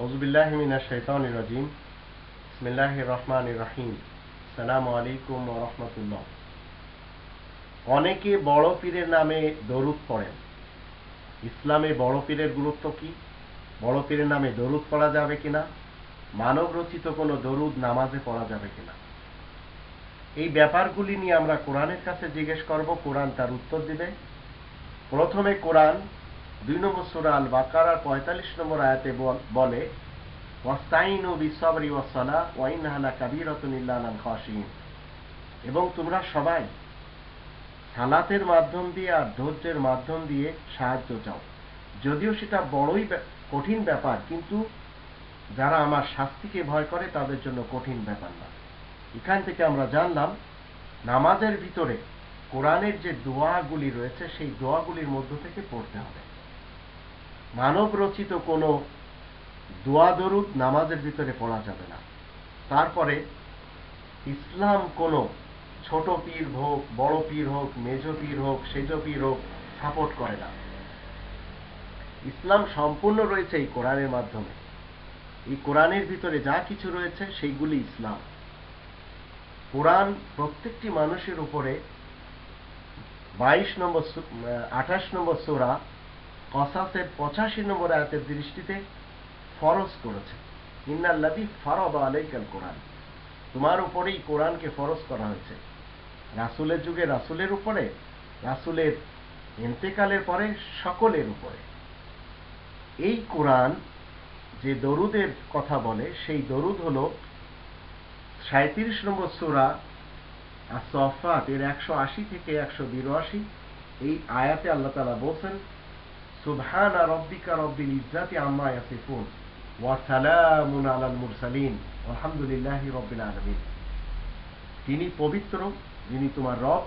রাজিম। রহমতুল্লাহ। অনেকে বড় পীরের নামে দরুদ পড়েন। ইসলামে বড় পীরের গুরুত্ব কি? বড় পীরের নামে দরুদ পড়া যাবে কিনা? মানব রচিত কোনো দরুদ নামাজে পড়া যাবে কিনা? এই ব্যাপারগুলি নিয়ে আমরা কোরআনের কাছে জিজ্ঞেস করব। কোরআন তার উত্তর দিবে। প্রথমে কোরআন দুই নম্বর সুরা আল বাকারার পঁয়তাল্লিশ নম্বর আয়াতে বলে এবং তোমরা সবাই সালাতের মাধ্যম দিয়ে আর ধৈর্যের মাধ্যম দিয়ে সাহায্য চাও। যদিও সেটা বড়ই কঠিন ব্যাপার, কিন্তু যারা আমার শাস্তিকে ভয় করে তাদের জন্য কঠিন ব্যাপার না। এখান থেকে আমরা জানলাম, নামাজের ভিতরে কোরআনের যে দোয়াগুলি রয়েছে, সেই দোয়াগুলির মধ্য থেকে পড়তে হবে। মানব রচিত কোনো দোয়া দরুদ নামাজের ভিতরে পড়া যাবে না। তারপরে ইসলাম কোনো ছোট পীর হোক, বড় পীর হোক, মেজ পীর হোক, সেজ পীর হোক, সাপোর্ট করে না। ইসলাম সম্পূর্ণ রয়েছে এই কোরআনের মাধ্যমে। এই কোরআনের ভিতরে যা কিছু রয়েছে সেইগুলি ইসলাম। কোরআন প্রত্যেকটি মানুষের উপরে বাইশ নম্বর আঠাশ নম্বর সোরা কসাসের পঁচাশি নম্বর আয়াতের দৃষ্টিতে ফরজ করেছে। ইন্নাল্লাদি ফরদ আলাইকাল কোরআন। তোমার উপরেই কোরআনকে ফরজ করা হয়েছে। রাসুলের যুগে রাসুলের উপরে, রাসুলের এন্তেকালের পরে সকলের উপরে। এই কোরআন যে দরুদের কথা বলে, সেই দরুদ হল সাঁত্রিশ নম্বর সুরা আর সফাত এর একশো আশি থেকে একশো বিরাশি। এই আয়াতে আল্লাহ তালা বলছেন সুবহান রব্বিকা রব্বিল ইজ্জাতি আম্মা ইয়াসিফুন ওয়া সালামুন আলাল মুরসালিন। আলহামদুলিল্লাহি রব্বিল আলামিন। তিনি পবিত্র, যিনি তোমার রব,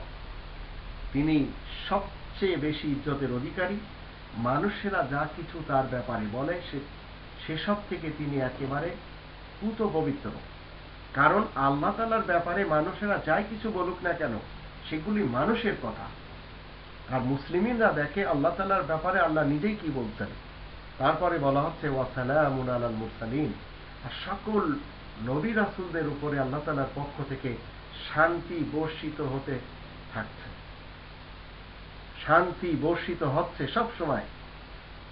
তিনি সবচেয়ে বেশি ইজ্জতের অধিকারী। মানুষেরা যা কিছু তার ব্যাপারে বলে, সে, সেসব থেকে তিনি একেবারে পুত পবিত্র। কারণ আল্লাহ তালার ব্যাপারে মানুষেরা যাই কিছু বলুক না কেন, সেগুলি মানুষের কথা। আর মুসলিমিনরা দেখে আল্লাহ তালার ব্যাপারে আল্লাহ নিজেই কি বলছেন? তারপরে বলা হচ্ছে ওয়াসালামুন আলাল মুরসালিন। আর সকল নবী রাসুলদের উপরে আল্লাহ তালার পক্ষ থেকে শান্তি বর্ষিত হতে থাকছে। শান্তি বর্ষিত হচ্ছে সব সময়।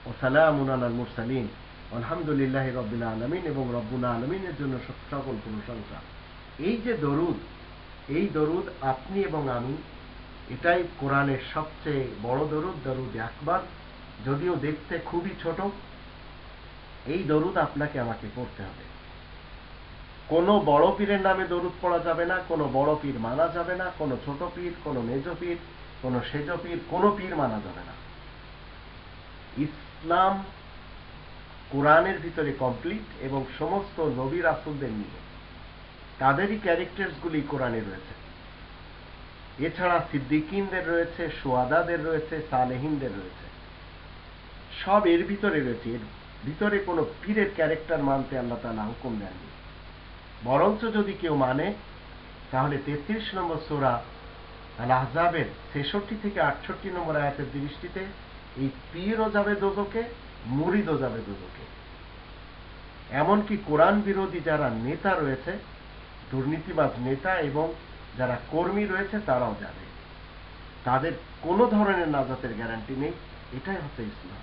ও সালামুন আলাল মুরসালিন। আলহামদুলিল্লাহ রব্বুল আলমিন এবং রব্বুল আলমিনের জন্য সকল প্রশংসা। এই যে দরুদ, এই দরুদ আপনি এবং আমি এটাই কোরআনের সবচেয়ে বড় দরুদ দরুদ আকবর। যদিও দেখতে খুবই ছোট, এই দরুদ আপনাকে আমাকে পড়তে হবে। কোনো বড় পীরের নামে দরুদ পড়া যাবে না, কোনো বড় পীর মানা যাবে না, কোনো ছোট পীর, কোনো মেজ পীর, কোনো সেজ পীর, কোনো পীর মানা যাবে না। ইসলাম কোরআনের ভিতরে কমপ্লিট এবং সমস্ত নবী রাসুলদের নিয়ে। তাদেরই ক্যারেক্টার্সগুলি কোরআনে রয়েছে। এছাড়া সিদ্দিকিনদের রয়েছে, সোয়াদাদের রয়েছে, সালেহিনদের রয়েছে। সব এর ভিতরে রয়েছে। এর ভিতরে কোনো পীরের ক্যারেক্টার মানতে আল্লাহ তালা হুকুম দেননি। বরঞ্চ যদি কেউ মানে তাহলে তেত্রিশ নম্বর সোরা আল ছেষট্টি থেকে আটষট্টি নম্বর আয়াতের দৃষ্টিতে এই পীরও যাবে দোজকে মুরিদও যাবে দোজকে এমনকি কোরআন বিরোধী যারা নেতা রয়েছে, দুর্নীতিবাজ নেতা এবং যারা কর্মী রয়েছে তারাও যাবে তাদের কোনো ধরনের নাজাতের গ্যারান্টি নেই। এটাই হচ্ছে ইসলাম।